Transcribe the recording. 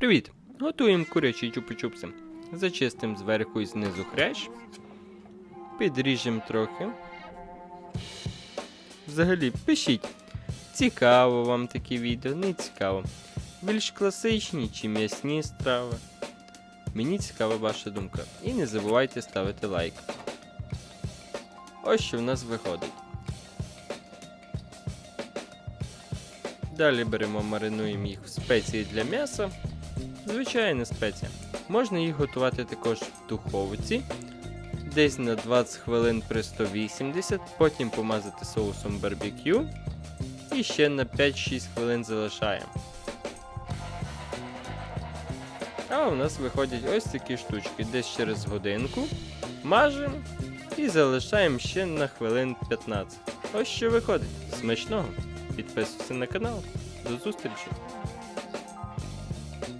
Привіт! Готуємо курячі чупи-чупси. Зачистимо зверху і знизу хрящ. Підріжемо трохи. Взагалі, пишіть, цікаво вам такі відео, не цікаво. Більш класичні чи м'ясні страви. Мені цікава ваша думка. І не забувайте ставити лайк. Ось що в нас виходить. Далі беремо, маринуємо їх в спеції для м'яса. Звичайна спеція. Можна їх готувати також в духовці. Десь на 20 хвилин при 180, потім помазати соусом барбекю. І ще на 5-6 хвилин залишаємо. А у нас виходять ось такі штучки. Десь через годинку. Мажемо і залишаємо ще на хвилин 15. Ось що виходить. Смачного! Підписуйся на канал. До зустрічі!